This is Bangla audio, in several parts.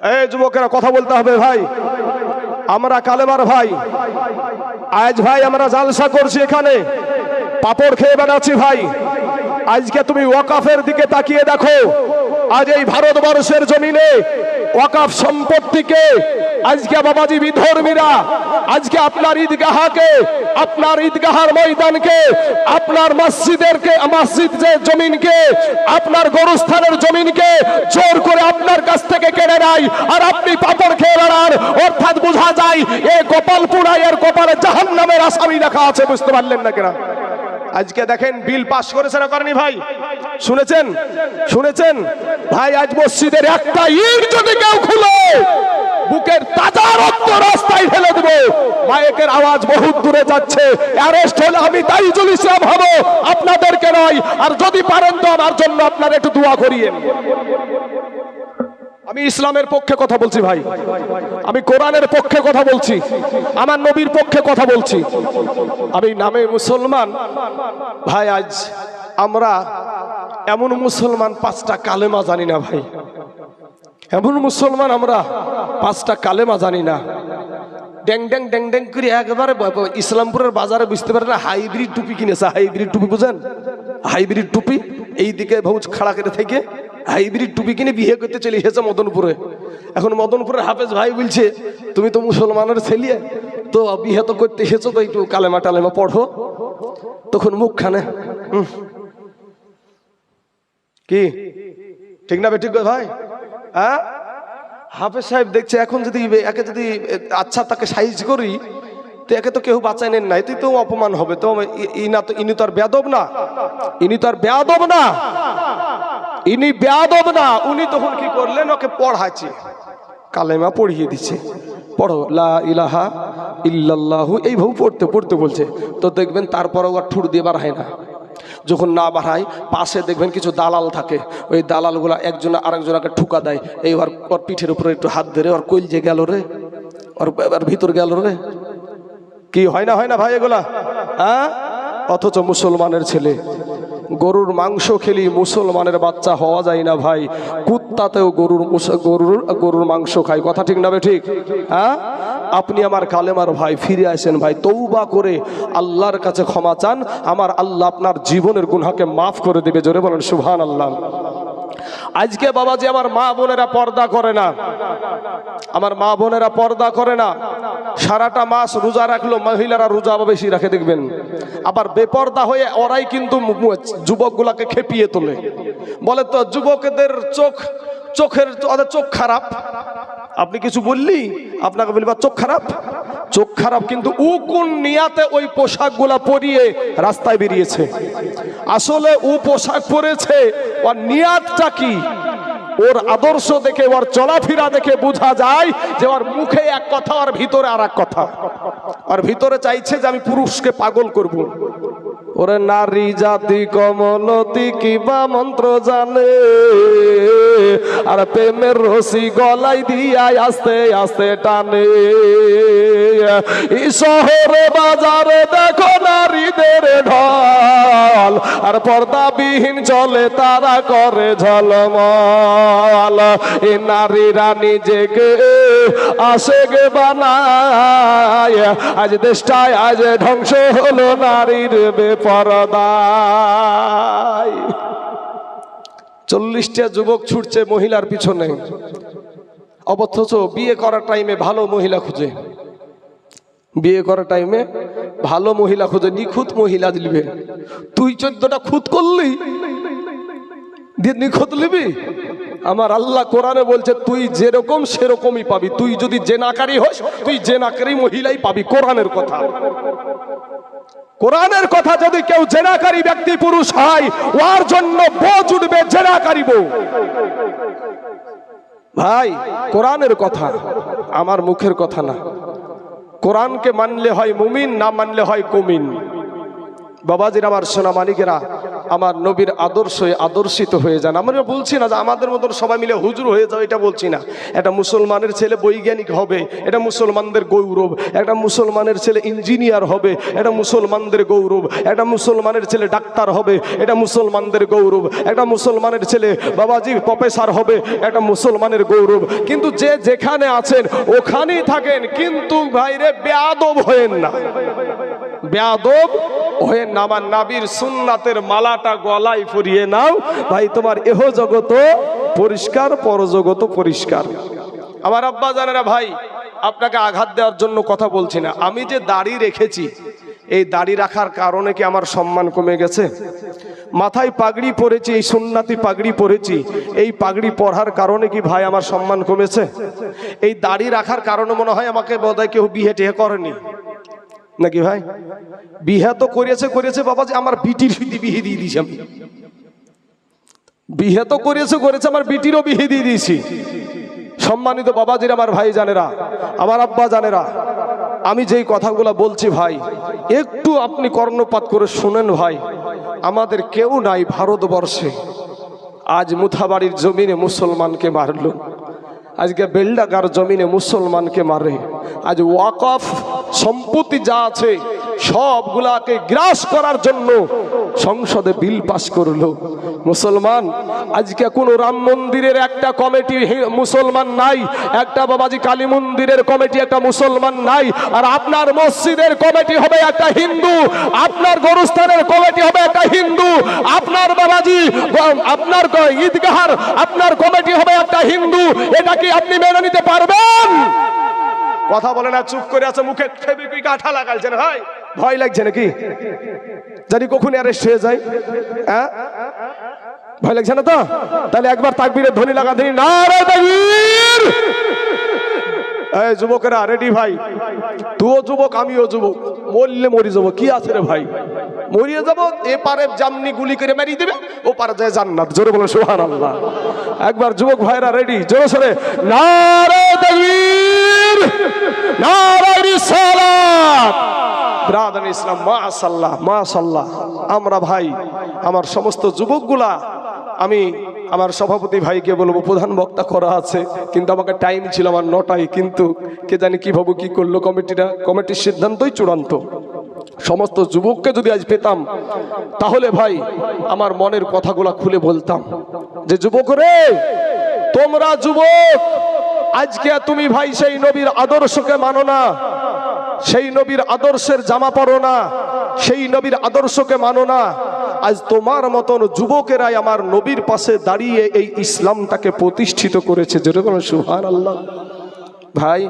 এই যুবকেরা, কথা বলতে হবে ভাই। আমরা কালেবার ভাই। আজ ভাই আমরা জালসা করছি এখানে। পাপড় খেয়ে বেড়াচ্ছি ভাই। আজকে তুমি ওয়াকাফের দিকে তাকিয়ে দেখো। আজ এই ভারতবর্ষের জমিনে ওয়াকাফ সম্পত্তিকে আজকে বাবাজি বিধর্মীরা, আজকে আপনার ঈদগাহাকে, আপনার ঈদগাহার ময়দানকে, আপনার মসজিদেরকে, মসজিদ যে জমিনকে, আপনার গরুস্থানের জমিনকে জোর করে আপনার কাছ থেকে কেড়ে নেয়। আর আপনি পাপড় খেয়ে বেড়ান, অর্থাৎ বোঝা যায়, এ গোপালপুরায় এর কপালে জাহান নামের আসামি লেখা আছে, বুঝতে পারলেন না কেনা? আজকে দেখেন বিল পাশ করেছে না করেনি ভাই। শুনেছেন? শুনেছেন? ভাই, আজ মসজিদের একটা ইট যদি কেউ খুলে, বুকের তাজা রক্ত রাস্তায় ফেলে দেবো। মায়েকের আওয়াজ বহুত দূরে যাচ্ছে। অ্যারেস্ট হলে আমি তাই ইসলাম হব। আপনাদেরকে নয়, আর যদি পারেন তো আমার জন্য আপনারা একটু দোয়া করিয়েন। আমি ইসলামের পক্ষে কথা বলছি ভাই। আমি কোরআনের পক্ষে কথা বলছি। আমার নবীর পক্ষে কথা বলছি। আমি নামে মুসলমান। ভাই, আজ আমরা এমন মুসলমান পাঁচটা কালেমা জানি না ভাই। এমন মুসলমান আমরা পাঁচটা কালেমা জানি না। ড্যাং ড্যাং ড্যাং ড্যাং করে একবারে ইসলামপুরের বাজারে বুঝতে পারে না, হাইব্রিড টুপি কিনেছে। হাইব্রিড টুপি বুঝেন? হাইব্রিড টুপি এই দিকে ভৌজ খাড়া করে থেকে হাইব্রিড টুপি কিনে বিয়ে করতে চলে এসেছে মদনপুরে। এখন মদনপুরের হাফেজ ভাই বলছে, তুমি তো মুসলমানের ছেলে, তো বিয়ে তো করতে এসেছ, তো একটু কালেমা টালেমা পড়ো। তখন মুখখানে। কি? ঠিক না ঠিক ভাই? হ্যাঁ? হাফেজ সাহেব দেখছে, এখন যদি একে যদি আচ্ছা তাকে সাইজ করি, তো একে তো কেউ বাঁচাই নেন নাই তুই তো অপমান হবে। তো তো, ইনি তো আর বেয়াদব না। ইনি তো আর বেয়াদব না। ইনি বেয়াদব না, উনি তখন কি করলেন? ওকে পড়াচ্ছে। কালেমা পড়িয়ে দিচ্ছে। পড়ো, লা ইলাহা ইল্লাল্লাহু, এইভাবে পড়তে পড়তে বলছে। তো দেখবেন তারপরেও আর ঠুর দিয়ে বাড়ায় না। যখন না বাড়ায় পাশে দেখবেন কিছু দালাল থাকে। ওই দালালগুলা একজন আরেকজনকে ঠুকা দেয়। এইবার ওর পিঠের উপরে একটু হাত ধরে, ওর কইল যে গেল রে? ওর এবার ভিতর গেল রে? কি হয় না হয় না ভাই এগুলা? হ্যাঁ? অথচ মুসলমানের ছেলে। গরুর মাংস খেলি মুসলমানের বাচ্চা হওয়া যায় না ভাই। কুত্তাতেও গরুর গরুর গরুর মাংস খাই কথা ঠিক না ঠিক? হ্যাঁ? আপনি আমার কালেমার ভাই, ফিরে আসেন ভাই। তৌবা করে আল্লাহর কাছে ক্ষমা চান। আমার আল্লাহ আপনার জীবনের গুনহাকে মাফ করে দেবে। জোরে বলেন সুহান আল্লাহ আজকে বাবাজি আমার মা বোনেরা পর্দা করে না। আমার মা বোনেরা পর্দা করে না। সারাটা মাস রোজা রাখল, মহিলারা রোজা বেশি রাখে, দেখবেন। আবার বেপর্দা হয়ে ওরাই কিন্তু যুবকগুলাকে খেপিয়ে তোলে। বলে তো, যুবকদের চোখ চোখের চোখ খারাপ। আপনি কিছু বললি? আপনাকে বলবা চোখ খারাপ? চোখ খারাপ, কিন্তু উকুন কোন নিয়াতে ওই পোশাকগুলা পরিয়ে রাস্তায় বেরিয়েছে। আসলে ও পোশাক পরেছে, ওর নিয়াতটা কি? ওর আদর্শ দেখে, ওর চলাফেরা দেখে বোঝা যায় যে ওর মুখে এক কথা আর ভিতরে আর কথা। আর ভিতরে চাইছে যে আমি পুরুষকে পাগল করব। ওরে নারী জাতি কমলতি কিবা মন্ত্র জানে। আর প্রেমের রশি গলাই দিয়াই আস্তে আস্তে টানে। শহরে বাজারে দেখো নারীদের ঢল। আর পর্দাবিহীন চলে তারা করে ঝলমল। এ নারীরা নিজেকে আসে গে বানায়। আজ দেশটায় আজ ধ্বংস হলো নারীর চল্লিশটা যুবক ছুটছে মহিলার পিছনে। অবথচ বিয়ে করার টাইমে ভালো মহিলা খুঁজে। বিয়ে করার টাইমে ভালো মহিলা খুঁজে, নিখুঁত মহিলা দিলবে। তুই চোদ্দটা খুঁত করলি, দিয়ে নিখুঁত লিবি আমার আল্লাহ কোরআনে বলছে, তুই যেরকম সেরকমই পাবি। তুই যদি জেনাকারী হোস, তুই জেনাকারী মহিলাই পাবি। কোরআনের কথা। কোরআনের কথা যদি কেউ জেনাকারী ব্যক্তি পুরুষ হয়, ওর জন্য বোঝ উঠবে জেনাকারী বউ। ভাই, কোরআনের কথা আমার মুখের কথা না। কোরআনকে মানলে হয় মুমিন, না মানলে হয় কমিন। বাবাজির আমার সোনা মানিকেরা আমার নবীর আদর্শে আদর্শিত হয়ে যান। আমরা বলছি না যে আমাদের মতন সবাই মিলে হুজুর হয়ে যাও, এটা বলছি না। এটা মুসলমানের ছেলে বৈজ্ঞানিক হবে এটা মুসলমানদের গৌরব, একটা মুসলমানের ছেলে ইঞ্জিনিয়ার হবে এটা মুসলমানদের গৌরব, একটা মুসলমানের ছেলে ডাক্তার হবে এটা মুসলমানদের গৌরব, একটা মুসলমানের ছেলে বাবাজি প্রফেসর হবে এটা মুসলমানের গৌরব। কিন্তু যে যেখানে আছেন, ওখানেই থাকেন, কিন্তু ভাইরে বেয়াদব হয়েন না। বেয়াদব হয়ে না আমার নাবির সুন্নাতের মালাটা গলায় পরিয়ে নাও। ভাই, তোমার এহ জগত পরিষ্কার পরজগত পরিষ্কার। আমার আব্বা জানেরা ভাই, আপনাকে আঘাত দেওয়ার জন্য কথা বলছি না। আমি যে দাড়ি রেখেছি, এই দাড়ি রাখার কারণে কি আমার সম্মান কমে গেছে? মাথায় পাগড়ি পরেছি, এই সুন্নাতি পাগড়ি পরেছি। এই পাগড়ি পরার কারণে কি ভাই আমার সম্মান কমেছে? এই দাড়ি রাখার কারণে মনে হয় আমাকে বোধহয় কেউ বিহে টেহে করেনি। নাকি ভাই? বিহা তো করেছে করেছে বাবা যে আমার বিটির সুদি বিহে দিয়ে দিয়েছি আমি। বিহে তো করেছে করেছে আমার বিটিরও বিহে দিয়ে দিয়েছি। সম্মানিত বাবাজির আমার ভাই জানেরা, আমার আব্বা জানেরা, আমি যেই কথাগুলো বলছি ভাই, একটু আপনি কর্ণপাত করে শুনেন ভাই, আমাদের কেউ নাই ভারতবর্ষে। আজ মুথাবাড়ির জমিনে মুসলমানকে মারলো। আজকে বেল্ডাগার জমিনে মুসলমানকে মারে। আজ ওয়াকফ সম্পত্তি যা আছে, সবগুলাকে গ্রাস করার জন্য সংসদে বিল পাস করল। মুসলমান, আজকে কোন রাম মন্দিরের একটা কমিটি মুসলমান নাই, একটা বাবাজি কালী মন্দিরের কমিটি, একটা মুসলমান নাই, আর আপনার মসজিদের কমিটি হবে একটা হিন্দু, আপনার গরুস্থানের কমিটি হবে একটা হিন্দু, আপনার বাবাজি আপনার ঈদগাহার আপনার কমিটি হবে একটা হিন্দু, এটা কি আপনি মেনে নিতে পারবেন? কথা বলে না, চুপ করে আছে, মুখে ফেবিকুই কাঠা লাগাইছে না ভাই ভয় লাগছে নাকি? জানি কখন অ্যারেস্ট হয়ে যায়। হ্যাঁ? ভয় লাগছে না তো? তাহলে একবার তাকবীরের ধ্বনি লাগা দিন। না এই যুবকেরা রেডি ভাই? তুইও যুবক, আমিও যুবক। মরলে মরি যাব। কি আছে রে ভাই? মরিয়ে যাব, এ পারে জামনি গুলি করে মারিয়ে দেবে, ও পারে যায় জান্নাত। জোরে বলে সুহান আল্লাহ একবার যুবক ভাইরা রেডি জোরে সরে। নারে ব্রাদান ইসলাম মাশাল্লাহ মাশাল্লাহ আমরা ভাই, আমার সমস্ত যুবকগুলা, আমি আমার সভাপতি ভাইকে বলব, প্রধান বক্তা করা আছে, কিন্তু আমাকে টাইম ছিল আমার নটায়, কিন্তু কে জানি কীভাবে কি করল কমিটিটা, কমিটির সিদ্ধান্তই চূড়ান্ত। সমস্ত যুবককে যদি আজ পেতাম, তাহলে ভাই, আমার মনের কথাগুলা খুলে বলতাম। যে যুবক রে, তোমরা যুবক আজকে তুমি ভাই সেই নবীর আদর্শকে মানো না। সেই নবীর আদর্শের জামা পরো না। সেই নবীর আদর্শকে মানো না। আজ তোমার মতন যুবকেরাই আমার নবীর পাশে দাঁড়িয়ে এই ইসলামটাকে প্রতিষ্ঠিত করেছে। যেরকম সুহান আল্লাহ ভাই,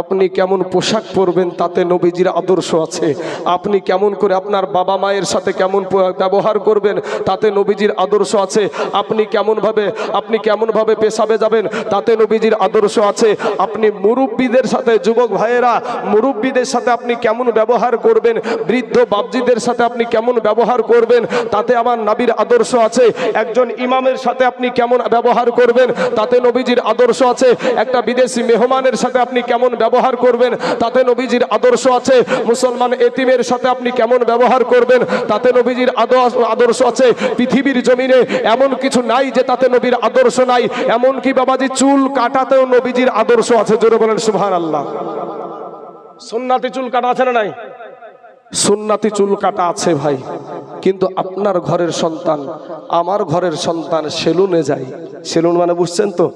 আপনি কেমন পোশাক পরবেন তাতে নবীজির আদর্শ আছে। আপনি কেমন করে আপনার বাবা মায়ের সাথে কেমন ব্যবহার করবেন তাতে নবীজির আদর্শ আছে। আপনি কেমনভাবে আপনি কেমনভাবে পেশাবে যাবেন তাতে নবীজির আদর্শ আছে। আপনি মুরব্বীদের সাথে, যুবক ভাইয়েরা, মুরব্বীদের সাথে আপনি কেমন ব্যবহার করবেন? বৃদ্ধ বাবজিদের সাথে আপনি কেমন ব্যবহার করবেন? তাতে আমার নাবির আদর্শ আছে। একজন ইমামের সাথে আপনি কেমন ব্যবহার করবেন? তাতে নবীজির আদর্শ আছে। একটা বিদেশি মেহমানের সাথে আপনি কেমন ব্যবহার করবেন? তাতে নবীজির আদর্শ আছে। মুসলমান এতিমের সাথে আপনি কেমন ব্যবহার করবেন? তাতে নবীজির আদর্শ আছে। পৃথিবীর জমিনে এমন কিছু নাই যে তাতে নবীর আদর্শ নাই। এমন কি বাবাজি, চুল কাটাতেও নবীজির আদর্শ আছে। জোরে বলেন সুবহান আল্লাহ সুন্নাতি চুল কাটা আছে না নাই? সুন্নাতি চুল কাটা আছে ভাই। কিন্তু আপনার ঘরের সন্তান, আমার ঘরের সন্তান সেলুনে যায়। সেলুন মানে বুঝছেন তো?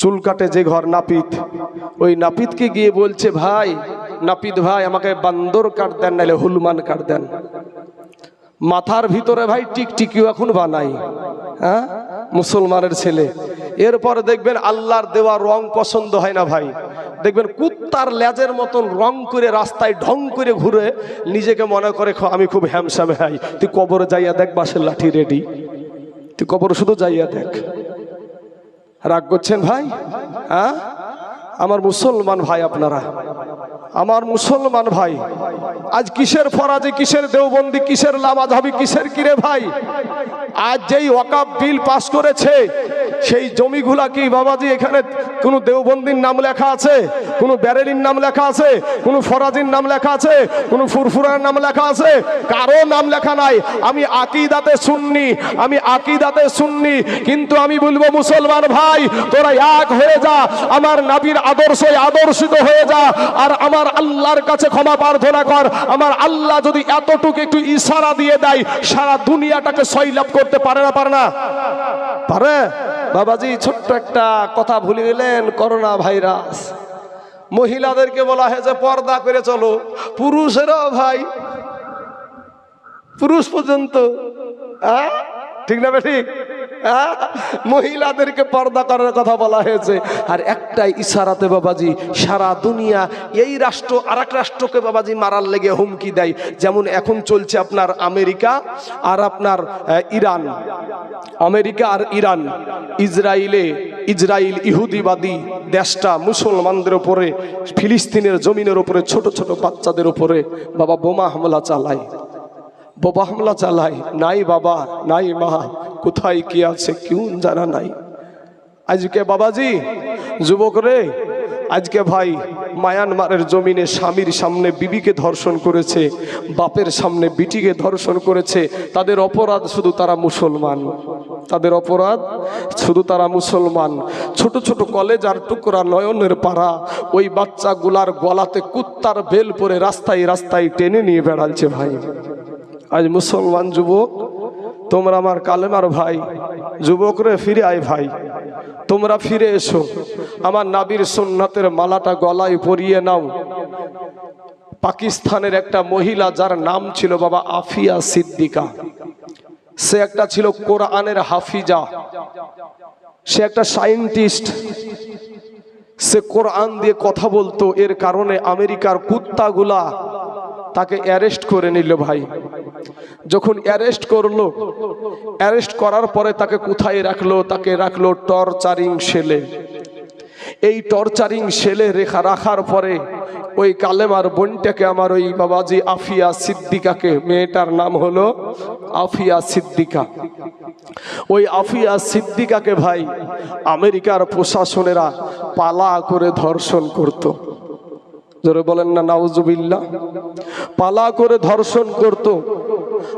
চুল কাটে যে ঘর নাপিত। ওই নাপিতকে গিয়ে বলছে, ভাই, নাপিত ভাই, আমাকে বান্দর কাট দেন নাহলে হুলমান কাট দেন। মাথার ভিতরে ভাই টিকটিকিও এখন বানাই হ্যাঁ? মুসলমানের ছেলে। এরপরে দেখবেন আল্লাহর দেওয়া রং পছন্দ হয় না ভাই। দেখবেন কুত্তার লেজের মতন রং করে রাস্তায় ঢং করে ঘুরে নিজেকে মনে করে আমি খুব হ্যামসাম হাই তুই কবরে যাইয়া দেখ বাসের লাঠি রেডি তুই কবর শুধু যাইয়া দেখ। রাগ করছেন ভাই? হ্যাঁ? আমার মুসলমান ভাই আপনারা, আমার মুসলমান ভাই, আজ কিসের ফরাজি, কিসের দেওবন্দি, কিসের লামাঝাবি, কিসের কিরে ভাই? আজ যেই ওয়াকাব বিল পাস করেছে, সেই জমিগুলা কি বাবাজি এখানে কোনো দেওবন্দির নাম লেখা আছে? কোনো ব্যারেলির নাম লেখা আছে? কোনো ফরাজির নাম লেখা আছে? কোনো ফুরফুরার নাম লেখা আছে? কারও নাম লেখা নাই। আমি আকিদাতে শুননি আমি আকিদাতে শুননি কিন্তু আমি বলব মুসলমান ভাই, তোরা এক হয়ে যা, আমার নাবির আদর্শে আদর্শিত হয়ে যা। আর আমার আল্লাহর কাছে ক্ষমা প্রার্থনা কর। আমার আল্লাহ যদি এতটুকু একটু ইশারা দিয়ে দেয়, সারা দুনিয়াটাকে সৈলাভ করতে পারে না পারে না? পারে? বাবাজি, ছোট্ট একটা কথা ভুলে গেলেন, করোনা ভাইরাস। মহিলাদেরকে বলা হয়েছে, পর্দা করে চলো। পুরুষেরাও ভাই। পুরুষ পর্যন্ত? ঠিক না বে ঠিক? হ্যাঁ? মহিলাদেরকে পর্দা করার কথা বলা হয়েছে। আর একটাই ইশারাতে বাবাজি, সারা দুনিয়া এই রাষ্ট্র আর রাষ্ট্রকে বাবাজি মারার লেগে হুমকি দেয়। যেমন এখন চলছে আপনার আমেরিকা আর আপনার ইরান। আমেরিকা আর ইরান ইসরায়েলে ইসরায়েল ইহুদিবাদী দেশটা মুসলমানদের উপরে, ফিলিস্তিনের জমিনের উপরে, ছোট ছোট বাচ্চাদের উপরে বাবা বোমা হামলা চালায়। বোবা হামলা চালায়। নাই বাবা, নাই মা। কোথায় কি আছে কেউ জানা নাই। আজকে বাবাজি, যুবক রে, আজকে ভাই মায়ানমারের জমিনে স্বামীর সামনে বিবিকে ধর্ষণ করেছে, বাপের সামনে বিটিকে ধর্ষণ করেছে। তাদের অপরাধ শুধু তারা মুসলমান। তাদের অপরাধ শুধু তারা মুসলমান। ছোট ছোট কলেজ আর টুকরা নয়নের পাড়া, ওই বাচ্চাগুলার গলাতে কুত্তার বেল পরে রাস্তায় রাস্তায় টেনে নিয়ে বেড়াচ্ছে ভাই। আজ মুসলমান যুবক, তোমরা আমার কালেমার ভাই, যুবকরে ফিরে আয় ভাই। তোমরা ফিরে এসো, আমার নাবির সোননাথের মালাটা গলায় পরিয়ে নাও। পাকিস্তানের একটা মহিলা যার নাম ছিল বাবা আফিয়া সিদ্দিকা। সে একটা ছিল কোরআনের হাফিজা। সে একটা সায়েন্টিস্ট। সে কোরআন দিয়ে কথা বলতো, এর কারণে আমেরিকার কুত্তাগুলা তাকে অ্যারেস্ট করে নিল ভাই। যখন অ্যারেস্ট করল, অ্যারেস্ট করার পরে তাকে কোথায় রাখল? তাকে রাখল টর্চারিং সেলে। এই টর্চারিং সেলে রেখা রাখার পরে ওই কালেমার বোনটাকে আমার ওই বাবাজি আফিয়া সিদ্দিকাকে, মেয়েটার নাম হলো আফিয়া সিদ্দিকা। ওই আফিয়া সিদ্দিকাকে ভাই আমেরিকার প্রশাসনেরা পালা করে ধর্ষণ করতো। জোরে বলেন না নাউজুবিল্লা পালা করে ধর্ষণ করত।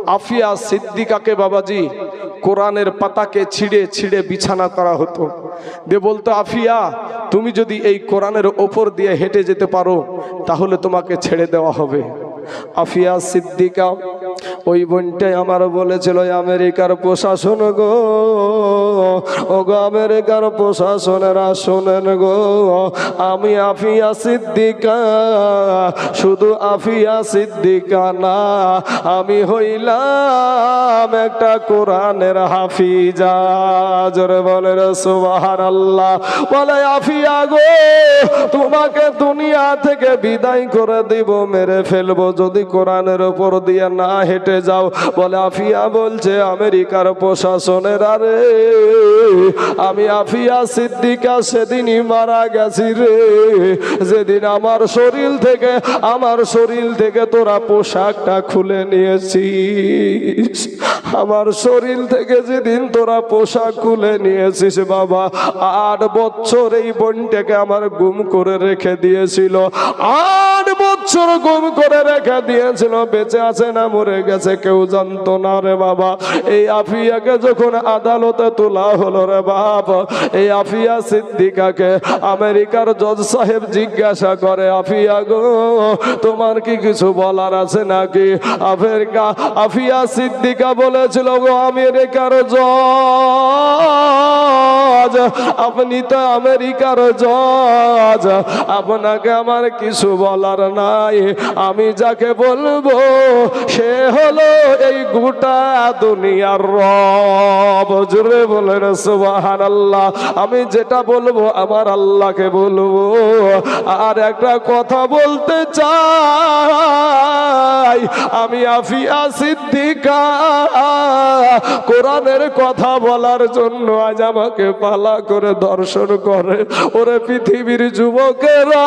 আফিয়া সিদ্দিকাকে বাবাজি, কোরআনের পাতাকে ছিঁড়ে ছিঁড়ে বিছানা করা হতো। দে বলতো, আফিয়া, তুমি যদি এই কোরআনের ওপর দিয়ে হেঁটে যেতে পারো, তাহলে তোমাকে ছেড়ে দেওয়া হবে। আফিয়া সিদ্দিকা ওই বোনটাই আমার বলেছিল আমেরিকার প্রশাসন গো ও গো আমেরিকার প্রশাসনেরা শোনেন গো, আমি আফিয়া সিদ্দিকা, শুধু আফিয়া সিদ্দিকা না, আমি হইলাম একটা কোরআনের হাফিজা। জোরে বলে সুবাহান আল্লাহ বলে, আফিয়া গো, তোমাকে দুনিয়া থেকে বিদায় করে দিব, মেরে ফেলব। যদি কোরআনের ওপর দিয়ে না হেঁটে যাও। বলে, আফিয়া বলছে, আমেরিকার প্রশাসনের, আরে, আমি আফিয়া সিদ্দিকা সেদিনই মারা গেছি রে। যেদিন আমার শরীর থেকে, আমার শরীর থেকে তোরা পোশাকটা খুলে নিয়েছিস। আমার শরীর থেকে যেদিন তোরা পোশাক খুলে নিয়েছিস, বাবা, আট বছর এই বোনটাকে আমার গুম করে রেখে দিয়েছিল। আট বছর গুম করে রেখে দিয়েছিল, বেঁচে আছে না মরে গেছে, কেউ জানতো না রে বাবা। এই আফিয়াকে যখন আদালতে তোলা হলো রে বাপ, এই আফিয়া সিদ্দিকাকে আমেরিকার জজ সাহেব জিজ্ঞাসা করে, আফিয়া গো, তোমার কি কিছু বলার আছে নাকি? আফেরিকা, আফিয়া সিদ্দিকা বলেছিল, গো, আমেরিকার জজ, আপনি তো আমেরিকার জজ, আপনাকে আমার কিছু বলার না নাই আমি যাকে বলব, সে হলো এই গোটা দুনিয়ার রব। জুড়ে বলেন সুবাহান আল্লাহ আমি যেটা বলব, আমার আল্লাহকে বলব। আর একটা কথা বলতে চাই, আমি আফিয়া সিদ্দিকা। কোরআনের কথা বলার জন্য আজ আমাকে পালা করে দর্শন করে। ওরে পৃথিবীর যুবকেরা।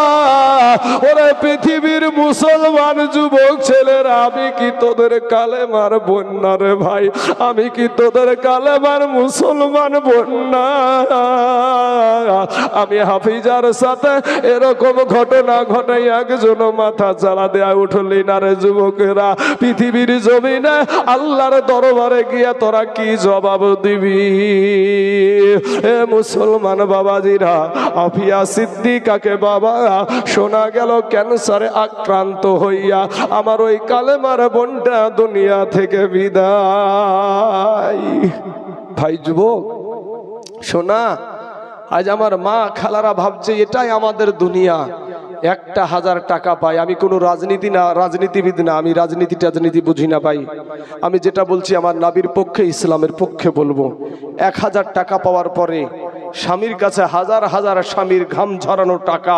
ওরে পৃথিবীর মুসলমান যুবক ছেলেরা, আমি কি তোদের কালেমার বন্যা রে ভাই? আমি কি তোদের কালেমার মুসলমান বন্যা? আমি হাফিজার সাথে এরকম ঘটনা ঘটাই একজন মাথা চালা দেয়া উঠলি না রে যুবকেরা? পৃথিবীর জমিনে আল্লাহর দরবারে গিয়া তোরা কি জবাব দিবি? এ মুসলমান বাবাজিরা, আফিয়া সিদ্দিকাকে বাবা শোনা গেল, ক্যান্সারে আক্রান্ত হইয়া আমার ওই কালেমার বোনটা দুনিয়া থেকে বিদায়। ভাই যুবক, শোনা, আজ আমার মা খালারা ভাবছে, এটাই আমাদের দুনিয়া। একটা হাজার টাকা পাই। আমি কোনো রাজনীতি না, রাজনীতিবিদ না, আমি রাজনীতি টাজনীতি বুঝি না পাই আমি যেটা বলছি, আমার নাবির পক্ষে, ইসলামের পক্ষে বলব। এক হাজার টাকা পাওয়ার পরে স্বামীর কাছে হাজার হাজার স্বামীর ঘাম ঝরানো টাকা,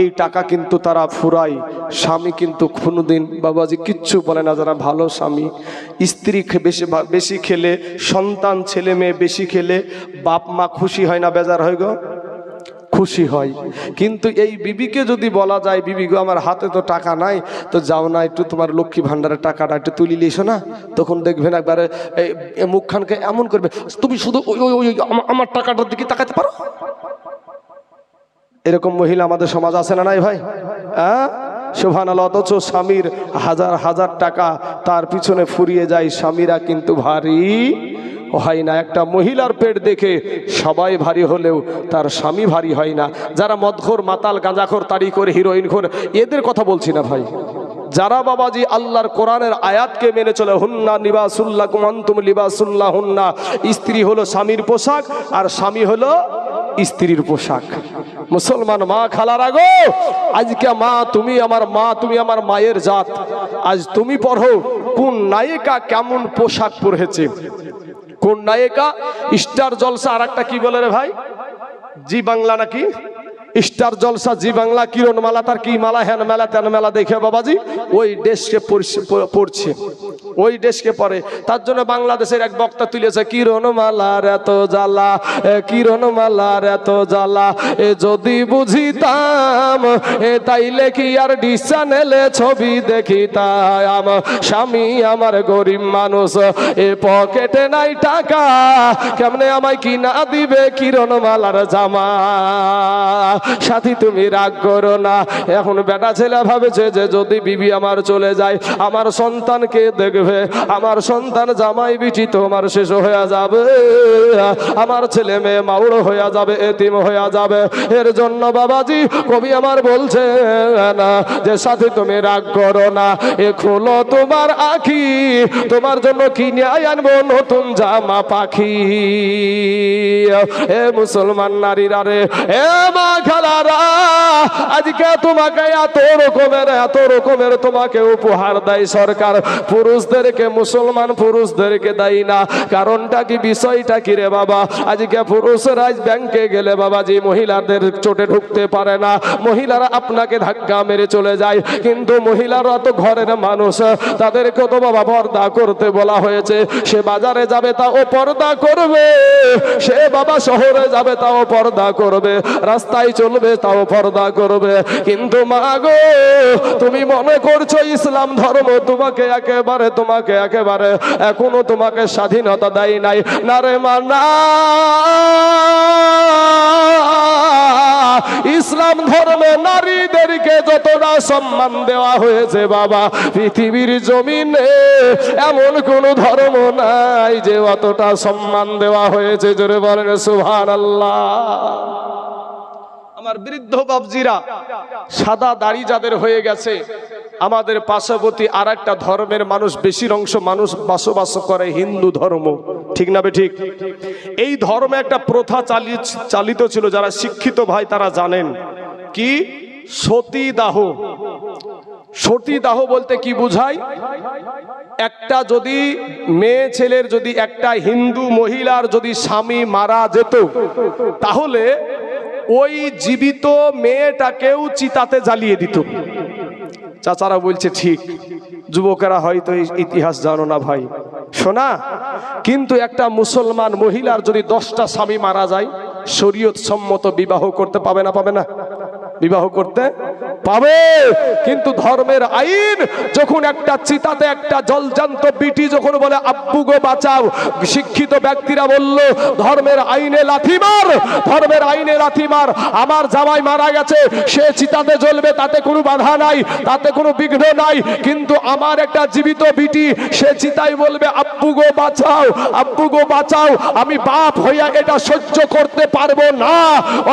এই টাকা কিন্তু তারা ফুরায়। স্বামী কিন্তু কোনোদিন বাবাজি কিচ্ছু বলে না, যারা ভালো স্বামী। স্ত্রী বেশি বেশি খেলে, সন্তান, ছেলে মেয়ে বেশি খেলে, বাপ মা খুশি হয় না, বেজার হয় গো। খুশি হয়। কিন্তু এই বিবিকে যদি বলা যায়, বিবি গো, আমার হাতে তো টাকা নাই, তো যাও না, একটু তোমার লক্ষ্মী ভান্ডারের টাকাটা একটু তুলি লিসো না। তখন দেখবেন একবারে মুখখানকে এমন করবে, তুমি শুধু ওই ওই আমার টাকাটার দিকে তাকাতে পারো? এরকম মহিলা আমাদের সমাজ আছে না নাই ভাই? হ্যাঁ? শোভান আল অথচ স্বামীর হাজার হাজার টাকা তার পিছনে ফুরিয়ে যায়, স্বামীরা কিন্তু ভারী হয় না, একটা মহিলার পেট দেখে সবাই ভারী হলেও তার স্বামী ভারী হয় না। যারা মদখোর, মাতাল, গাঁজাখোর হিরোইন খোর এদের কথা বলছি না ভাই। যারা বাবাজি আল্লাহর কোরআনের আয়াতকে মেনে চলে, হুন্না নিবাসুল্লাহ কুমান্তুম লিবাসুল্লাহ হুন্না স্ত্রী হলো স্বামীর পোশাক আর স্বামী হলো স্ত্রীর পোশাক। মুসলমান মা খালার আগো আজকে মা তুমি আমার মা, তুমি আমার মায়ের জাত। আজ তুমি পড়ো কোন নায়িকা কেমন পোশাক পরেছে? কোন নায়িকা? স্টার জলসা আর একটা কি বলে রে ভাই? জি বাংলা নাকি? স্টার জলসা, জি বাংলা, কিরণ মালা, তার কি মালা, হ্যান মেলা তেন মেলা, দেখে বাবাজি, ওই দেশকে পড়ছে- ওই দেশকে পড়ে। তার জন্য বাংলাদেশের এক বক্তা তুলেছে, কিরণ মালার এত জ্বালা, এ কিরণ মালার এত জ্বালা, এ যদি বুঝিতাম, এ তাইলে কি আর ডিস চ্যানেলে ছবি দেখিতাম। স্বামী আমার গরিব মানুষ, এ পকেটে নাই টাকা, কেমনে আমায় কিনা দিবে কিরণ মালার জামা? সাথী, তুমি রাগ করো না। এখন বেটা ছেলে ভাবেছে যে যদি বিবি আমার চলে যায়, আমার সন্তানকে দেখবে, আমার সন্তান জামাই বিচি তোমার শেষ হয়ে যাবে। আমার ছেলে মেয়ে মাউড় হয়ে যাবে, এতিম হয়ে যাবে। এর জন্য বাবাজি, কবি আমার বলছে না যে, সাথী, তুমি রাগ করো না। এ খোলো তোমার আখি, তোমার জন্য কিনে আনব নতুন জামা পাখি? এ মুসলমান নারীরা রে, এ মা খালারা, আজকে তোমাকে এত রকমের এত রকমের তোমাকে উপহার দেয় সরকার। পুরুষদেরকে মুসলমান পুরুষদেরকে দেয় না। কারণটা কি, বিষয়টা কি রে বাবা? আজকে পুরুষরা ব্যাংকে গেলে বাবা যে মহিলাদের চোটে ঢুকতে পারে না। মহিলারা আপনাকে ধাক্কা মেরে চলে যায়। কিন্তু মহিলারা তো ঘরের মানুষ। তাদেরকে তো বাবা পর্দা করতে বলা হয়েছে। সে বাজারে যাবে তা ও পর্দা করবে। সে বাবা শহরে যাবে, তাও পর্দা করবে। রাস্তায় চলবে, তাও পর্দা করবে। কিন্তু মা গো, তুমি মনে করছ ইসলাম ধর্ম তোমাকে একেবারে তোমাকে একেবারে এখনও তোমাকে স্বাধীনতা দেয় নাই? না রে মা, না। ইসলাম ধর্মে নারীদেরকে যতটা সম্মান দেওয়া হয়েছে বাবা, পৃথিবীর জমিনে এমন কোন ধর্ম নাই যে অতটা সম্মান দেওয়া হয়েছে। জোরে বলেন সুভান আল্লাহ আমার বৃদ্ধ বাবজিরা সাদা দাড়ি যাদের হয়ে গেছে, আমাদের পার্শ্ববর্তী আর একটা ধর্মের মানুষ, বেশির অংশ মানুষ বসবাস করে হিন্দু ধর্ম। ঠিক না ঠিক? এই ধর্মে একটা প্রথা চালিয়ে চালিত ছিল, যারা শিক্ষিত ভাই তারা জানেন। কি? সতীদাহ। সতীদাহ বলতে কি বুঝায় একটা যদি মেয়ে ছেলের যদি একটা হিন্দু মহিলার যদি স্বামী মারা যেত, তাহলে ওই জীবিত মেয়েটাকেও চিতাতে জ্বালিয়ে দিত। চাচারা বলছে, ঠিক, যুবকেরা হয়তো ইতিহাস জানো না ভাই। শোনা, কিন্তু একটা মুসলমান মহিলার যদি দশটা স্বামী মারা যায় শরীয়ত সম্মত বিবাহ করতে পাবে না পাবে না? বিবাহ করতে পাবে। কিন্তু ধর্মের আইন যখন একটা চিতাতে একটা জলজান্ত বিটি যখন বলে, আব্বু গো, বাঁচাও। শিক্ষিত ব্যক্তিরা বলল, ধর্মের আইনে লাথি মার, ধর্মের আইনে লাথি মার। আমার জামাই মারা গেছে, সে চিতাতে জ্বলবে, তাতে কোনো বাধা নাই, তাতে কোনো বিঘ্ন নাই। কিন্তু আমার একটা জীবিত বিটি, সে চিতাই বলবে, আব্বু গো, বাঁচাও, আব্বু গো, বাঁচাও। আমি বাপ হইয়া এটা সহ্য করতে পারব না।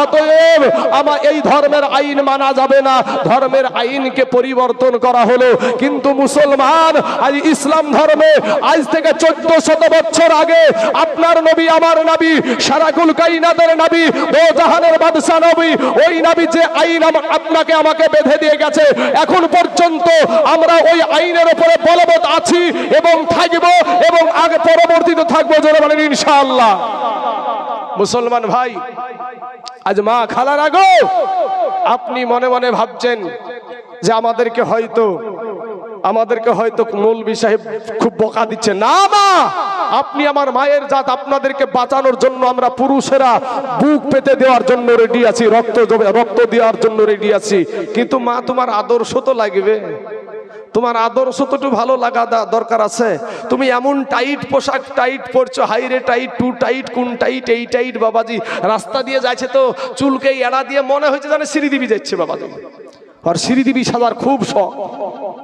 অতএব আমার এই ধর্মের আইন মানা যাবে না। ধর্মের আইনকে পরিবর্তন করা হলো। কিন্তু মুসলমান, আজ ইসলাম ধর্মে, আজ থেকে চোদ্দ শত বছর আগে আপনার নবী, আমার নবী, সারাকুল কাইনাদের নবী ও জাহানের বাদশাহ নবী, ওই নবী যে আইন আপনাকে আমাকে বেঁধে দিয়ে গেছে, এখন পর্যন্ত আমরা ওই আইনের উপরে বলবৎ আছি এবং থাকব এবং আগে পরবর্তীতে থাকব জোরে ইনশাআল্লাহ। মুসলমান ভাই, আজ মা খালার আগো। আপনি মনে মনে ভাবছেন যে আমাদেরকে হয়তো আমাদেরকে হয়তো মৌলবি সাহেব খুব বোকা দিচ্ছে। না মা! আপনি আমার মায়ের জাত, আপনাদেরকে বাঁচানোর জন্য আমরা পুরুষেরা বুক পেতে দেওয়ার জন্য রেডি আছি, রক্ত রক্ত দেওয়ার জন্য রেডি আছি। কিন্তু মা, তোমার আদর্শ তো লাগবে। তোমার আদর্শ তো একটু ভালো লাগা দরকার আছে। তুমি এমন টাইট পোশাক টাইট পরছো হাইরে টাইট, টু টাইট, কোন টাইট, এই টাইট, বাবাজি। রাস্তা দিয়ে যাচ্ছে তো চুলকে এড়া দিয়ে মনে হয়েছে জানে শ্রীদেবী যাচ্ছে বাবাজি। আর শ্রীদেবী সাজার খুব শখ।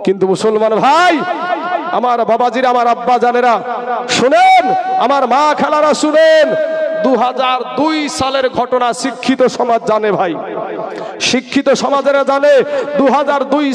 কিন্তু মুসলমান ভাই, আমার বাবাজিরা, আমার আব্বা জানেরা, শুনেন, আমার মা খালারা শুনেন দু হাজার দুই সালের ঘটনা শিক্ষিত সমাজ জানে ভাই। শিক্ষিত সমাজেরা জানে দু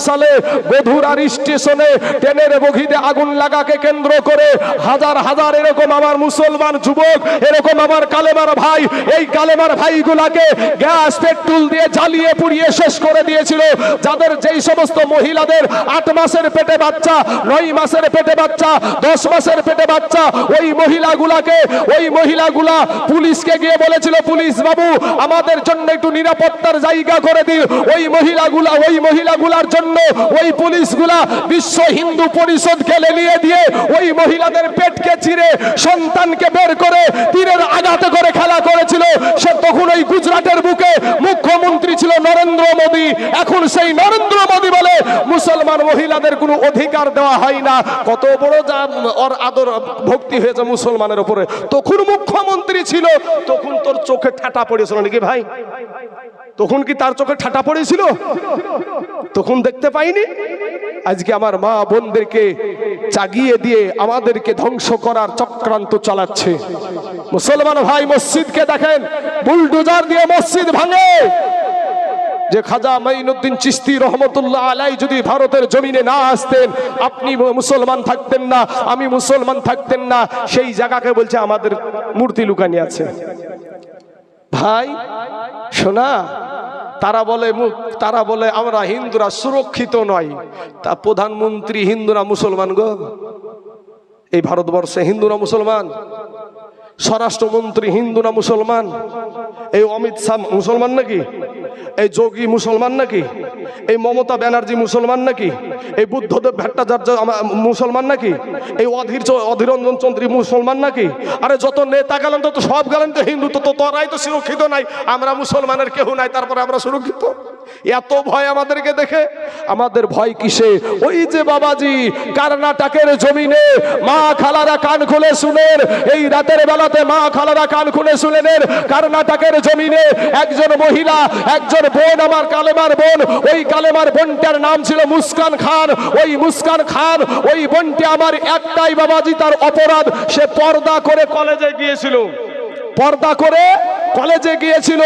সালে বধুরার স্টেশনে ট্রেনের বগিতে আগুন লাগাকে কেন্দ্র করে হাজার হাজার এরকম আমার মুসলমান যুবক, এরকম আমার কালেমার ভাই, এই কালেমার ভাইগুলাকে গ্যাস, পেট্রোল দিয়ে জ্বালিয়ে পুড়িয়ে শেষ করে দিয়েছিল, যাদের যেই সমস্ত মহিলাদের আট মাসের পেটে বাচ্চা, নয় মাসের পেটে বাচ্চা, দশ মাসের পেটে বাচ্চা, ওই মহিলাগুলাকে, ওই মহিলাগুলা পুলিশকে গিয়ে বলেছিল, পুলিশ বাবু, আমাদের জন্য একটু নিরাপত্তার জায়গা করে দিন। ওই মহিলাগুলা, ওই মহিলাগুলার জন্য ওই পুলিশগুলা বিশ্ব হিন্দু পরিষদকে লেলিয়ে দিয়ে ওই মহিলাদের পেটকে চিরে সন্তানকে বের করে তীরের আঘাতে করে খেলা করেছিল। সে তখন ওই গুজরাটের বুকে মুখ্যমন্ত্রী ছিল নরেন্দ্র মোদী। এখন সেই নরেন্দ্র মোদী বলে মুসলমান মহিলাদের কোনো অধিকার দেওয়া হয় না। কত বড় যা ওর আদর, ভক্তি হয়েছে মুসলমানের উপরে। তখন মুখ্যমন্ত্রী ছিল তখন তোর চোখে ঠাটা পড়েছিল নাকি ভাই? তখন কি তার চোখে ঠাটা পড়েছিল? তখন দেখতে পাইনি? আজকে আমার মা বোনদেরকে জাগিয়ে দিয়ে আমাদেরকে ধ্বংস করার চক্রান্ত চালাচ্ছে। মুসলমান ভাই মসজিদকে দেখেন, বুলডোজার দিয়ে মসজিদ ভাঙে। যে খাজা মাইনুদ্দিন চিস্তি রহমতুল্লাহ আলাই যদি ভারতের জমিনে না আসতেন, আপনি মুসলমান থাকতেন না, আমি মুসলমান থাকতেন না, সেই জায়গাকে বলছে আমাদের মূর্তি লুকানি আছে। ভাই, শোনা, তারা বলে তারা বলে আমরা হিন্দুরা সুরক্ষিত নয়। তা প্রধানমন্ত্রী হিন্দুরা মুসলমান গো? এই ভারতবর্ষে হিন্দুরা মুসলমান? স্বরাষ্ট্রমন্ত্রী হিন্দু না মুসলমান? এই অমিত শাহ মুসলমান নাকি? এই যোগী মুসলমান নাকি? এই মমতা ব্যানার্জি মুসলমান নাকি? এই বুদ্ধদেব ভট্টাচার্য মুসলমান নাকি? এই অধীর অধীরঞ্জন চন্দ্রী মুসলমান নাকি? আরে যত নেতা গেলেন, তত সব গেলেন তো হিন্দু তো তোরাই তো সুরক্ষিত নাই। আমরা মুসলমানের কেউ নাই, তারপরে আমরা সুরক্ষিত? এত ভয় আমাদেরকে দেখে? আমাদের ভয় কিসে? ওই যে বাবাজি কর্ণাটকের জমিনে মা খালারা কান খুলে শুনেন। এই রাতের বেলাতে মা খালারা কান খুলে শুনেন কর্ণাটকের জমিনে একজন মহিলা, একজন বোন, আমার কালেমার বোন, ওই কালেমার বোনটার নাম ছিল মুস্কান খান। ওই মুস্কান খান, ওই বোনটি আমার একটাই বাবাজি, তার অপরাধ। সে পর্দা করে কলেজে গিয়েছিল। পর্দা করে কলেজে গিয়েছিল।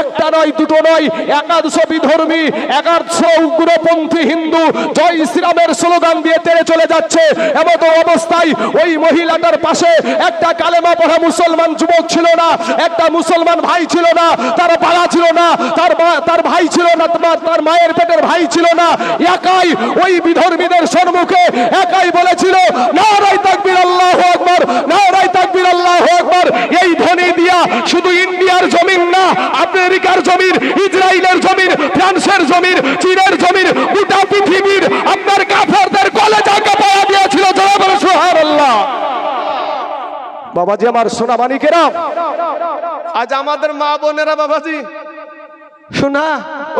একটা নয়, দুটো নয়, একাদশ বিধর্মী, একাদশ উগ্রপন্থী হিন্দু জয় শ্রীরামের স্লোগান দিয়ে তেড়ে চলে যাচ্ছে। এমত অবস্থায় ওই মহিলাটার পাশে একটা কালেমা পড়া মুসলমান যুবক ছিল না, একটা মুসলমান ভাই ছিল না, তার বাবা ছিল না, তার তার ভাই ছিল না, তার মায়ের পেটের ভাই ছিল না। একাই ওই বিধর্মীদের সম্মুখে, একাই বলেছিল নারাই তাকবীর, আল্লাহু আকবার নারাই তাকবীর, আল্লাহু আকবার। এই ধ্বনি দিয়া শুধু ইন্ডিয়ার জমিন না, আমেরিকার জমিন, ইসরায়েলের জমিন, ফ্রান্সের জমিন, চীনের জমিন, গোটা পৃথিবীর আপনার কাফেরদের কলেজাকে পাওয়া দিয়েছিল জয় বলে, সুবহানাল্লাহ। বাবাজি, আমার সোনা মানিকেরা আজ আমাদের মা বোনেরা, বাবাজি, শোনা,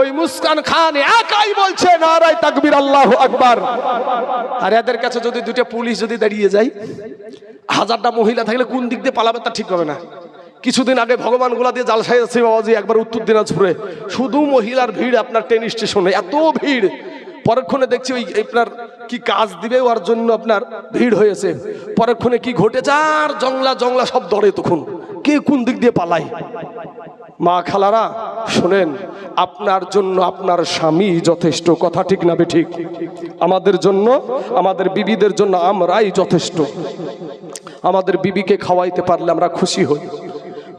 ওই মুস্কান খান একাই বলছে নারাই তাকবীর, আল্লাহ আকবার। আর এদের কাছে যদি দুটো পুলিশ যদি দাঁড়িয়ে যায়, হাজারটা মহিলা থাকলে কোন দিক দিয়ে পালাবে তা ঠিক হবে না। কিছুদিন আগে ভগবানগুলা দিয়ে জাল সাইয়াছি বাবাজি একবার উত্তর দিনাজপুরে, শুধু মহিলার ভিড় আপনার ট্রেন স্টেশনে এত ভিড়। পরক্ষণে দেখছি ওই আপনার কি কাজ দিবে ওর জন্য আপনার ভিড় হয়েছে। পরক্ষণে কি ঘটেছে আর জংলা জংলা সব দরে তখন। কে কোন দিক দিয়ে পালায়? মা খালারা, শোনেন, আপনার জন্য আপনার স্বামী যথেষ্ট, কথা ঠিক না ঠিক? আমাদের জন্য, আমাদের বিবিদের জন্য আমরাই যথেষ্ট। আমাদের বিবিকে খাওয়াইতে পারলে আমরা খুশি হই।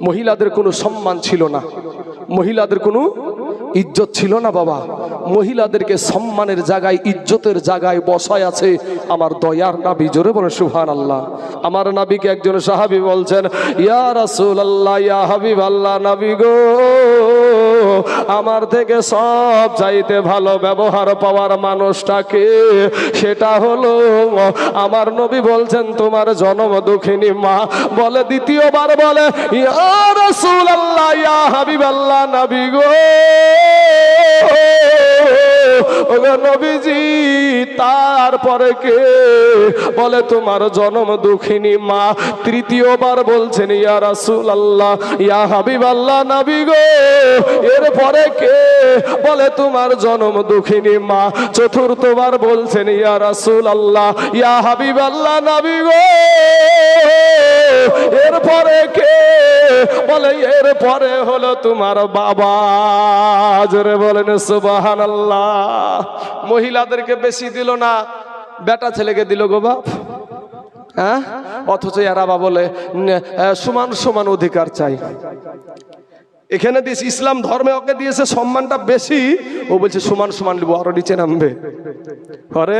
মহিলাদের কোনো সম্মান ছিল না। মহিলাদের কোনো ইজ্জত ছিল না, বাবা। মহিলাদেরকে সম্মানের জায়গায়, ইজ্জতের জায়গায় বসায় আছে আমার দয়ার নাবি। জোরে বলে সুহান আল্লাহ আমার নাবিকে একজন সাহাবি বলছেন ইয়ার আল্লাহ ইয়া হাবিব আল্লাহ নাবি গো। আমার থেকে সব চাইতে ভালো ব্যবহার পাওয়ার মানুষটাকে সেটা হলো আমার নবী বলছেন, তোমার জনম দুঃখিনী মা। বলে, দ্বিতীয়বার বলে, ইয়া রাসূল আল্লাহ ইয়া হাবিব আল্লাহ নবী গো। নবীজি, তারপরে কে? বলে, তোমার জনম দুঃখিনী মা। তৃতীয়বার বলছেন, ইয়া রাসূল আল্লাহ ইয়া হাবিব আল্লাহ নবী গো। এরপরে কে? বলে, তোমার জনম দুঃখিনী মা। চতুর্থবার বলছেন, ইয়া রাসূল আল্লাহ ইয়া হাবিব আল্লাহ নবী গো। এরপরে কে? বলে এর পরে হলো তোমার বাবা। জোরে বলেন সুবাহান মহিলাদেরকে বেশি দিল না, বেটা ছেলেকে দিল গো বাপ। হ্যাঁ? অথচ এরা বলে সমান সমান অধিকার চাই। এখানে দিস ইসলাম ধর্মে ওকে দিয়েছে সম্মানটা বেশি। ও বলছে, সমান সমান নিবো, আরও নিচে নামবে। পরে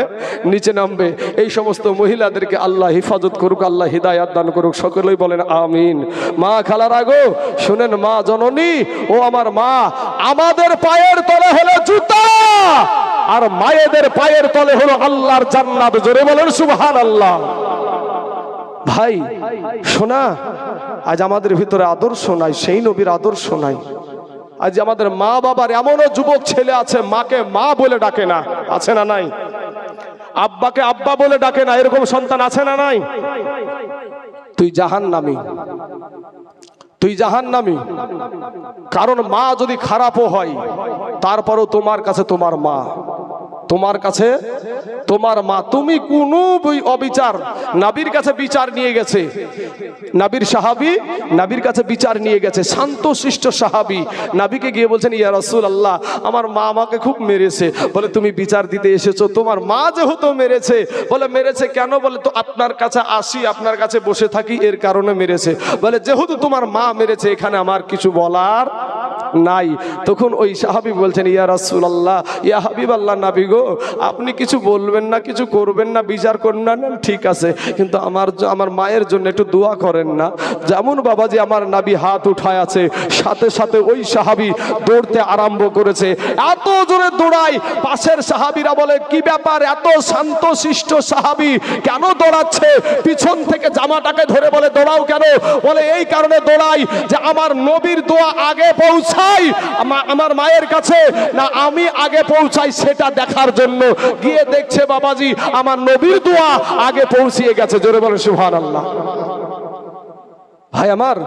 নিচে নামবে। এই সমস্ত মহিলাদেরকে আল্লাহ হিফাজত করুক, আল্লাহ হিদায়াত দান করুক, সকলেই বলেন, আমিন। মা খালার আগো শুনেন, মা জননী, ও আমার মা, আমাদের পায়ের তলে হলো জুতা, আর মায়েদের পায়ের তলে হলো আল্লাহর জান্নাত। জোরে বলেন সুবহান আল্লাহ ভাই, শোনা আজ আমাদের ভিতরে আদর্শ নাই, সেই নবীর আদর্শ নাই। আজ আমাদের মা বাবার এমনও যুবক ছেলে আছে, মাকে মা বলে ডাকে না, আছে না নাই? আব্বাকে আব্বা বলে ডাকে না, এরকম সন্তান আছে না নাই? তুই জাহান নামি তুই জাহান নামি কারণ মা যদি খারাপও হয়, তারপরও তোমার কাছে তোমার মা। তোমার কাছে, তোমার মা, তুমি কোনো অবিচার। নাবির কাছে বিচার নিয়ে গেছে। নাবির সাহাবি নাবির কাছে বিচার নিয়ে গেছে। শান্ত, শিষ্ট সাহাবি নাবিকে গিয়ে বলছেন, ইয়া রসুল আল্লাহ আমার মা আমাকে খুব মেরেছে। বলে, তুমি বিচার দিতে এসেছ। তোমার মা যেহেতু মেরেছে। বলে, মেরেছে কেন? বলে, তো আপনার কাছে আসি, আপনার কাছে বসে থাকি, এর কারণে মেরেছে। বলে, যেহেতু তোমার মা মেরেছে, এখানে আমার কিছু বলার নাই। তখন ওই সাহাবি বলছেন, ইয়া রাসুল আল্লাহ ইয়া হাবিব আল্লাহ নাবি গো, আপনি কিছু বলবেন না, কিছু করবেন না, বিচার করবেন না ঠিক আছে। কিন্তু আমার আমার মায়ের জন্য একটু দোয়া করেন না। যেমন বাবাজি আমার নাবি হাত উঠায় আছে, সাথে সাথে ওই সাহাবি দৌড়তে আরম্ভ করেছে। এত জোরে দৌড়ায় পাশের সাহাবিরা বলে, কি ব্যাপার, এত শান্ত, শিষ্ট সাহাবি কেন দৌড়াচ্ছে? পিছন থেকে জামাটাকে ধরে বলে, দৌড়াও কেন? বলে, এই কারণে দৌড়াই যে আমার নবীর দোয়া আগে পৌঁছাই আমার মায়ের কাছে। না, আমি আগে পৌঁছাই, সেটা দেখার জন্য গিয়ে দেখছে বাবাজি, আমার নবীর দোয়া আগে পৌঁছিয়ে গেছে। জোরে বলে সুহান আল্লাহ ভাই আমার,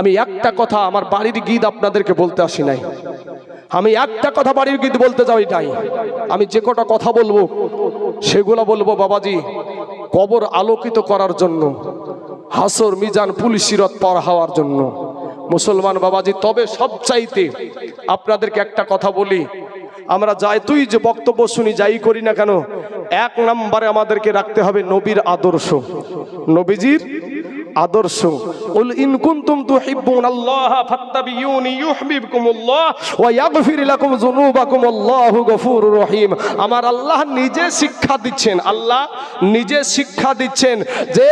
আমি একটা কথা আমার বাড়ির গীত আপনাদেরকে বলতে আসি নাই। আমি একটা কথা বাড়ির গীত বলতে যাই নাই। আমি যে কটা কথা বলব, সেগুলো বলব বাবাজি, কবর আলোকিত করার জন্য, হাসর, মিজান, পুলিশ সিরত পার হওয়ার জন্য। মুসলমান বাবাজি, তবে সব চাইতে আপনাদেরকে একটা কথা বলি আমরা যাই, তুই যে বক্তব্য শুনি, যাই করি না কেন, এক নম্বরে আমাদেরকে রাখতে হবে নবীর আদর্শ। নবীজির আদর্শ। উল ইন কুনতুম তুহিব্বুন আল্লাহ ফাত্তাবিউনি ইউহিব্বুকুমুল্লাহ ওয়া ইয়াগফির লাকুম যুনুবাকুম আল্লাহু গফুরুর রহিম। আমার আল্লাহ নিজে শিক্ষা দিচ্ছেন, আল্লাহ নিজে শিক্ষা দিচ্ছেন যে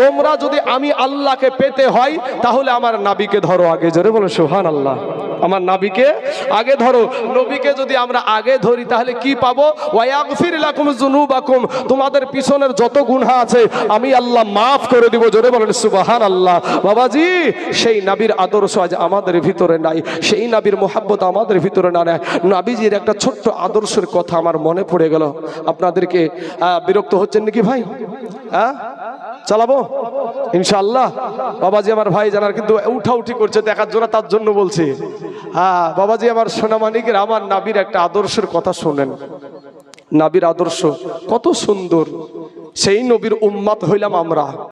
তোমরা যদি আমি আল্লাহকে পেতে হয়, তাহলে আমার নাবিকে ধরো আগে, জোরে বলো সুবহানাল্লাহ। আমার নাবিকে। আগে ধরো, নবীকে যদি আমরা আগে ধরি, তাহলে কি পাবো? তোমাদের পিছনের যত গুনাহ আছে, আমি আল্লাহ মাফ করে দিব। জোরে বলেন সুবাহান আল্লাহ বাবাজি, সেই নাবির আদর্শ আজ আমাদের ভিতরে নাই। সেই নাবির মোহাব্বত আমাদের ভিতরে না নেয়। নাবিজির একটা ছোট্ট আদর্শের কথা আমার মনে পড়ে গেল। আপনাদেরকে বিরক্ত হচ্ছেন নাকি ভাই? হ্যাঁ? চালাবো? ইনশাল্লাহ বাবাজি আমার ভাই জানার কিন্তু উঠাউঠি করছে, দেখার জন্য তার জন্য বলছি। হ্যাঁ বাবাজি আমার সোনামানিকের, আমার নাবির একটা আদর্শের কথা শোনেন। নাবির আদর্শ কত সুন্দর। সেই নবীর উম্মাত হইলাম আমরা।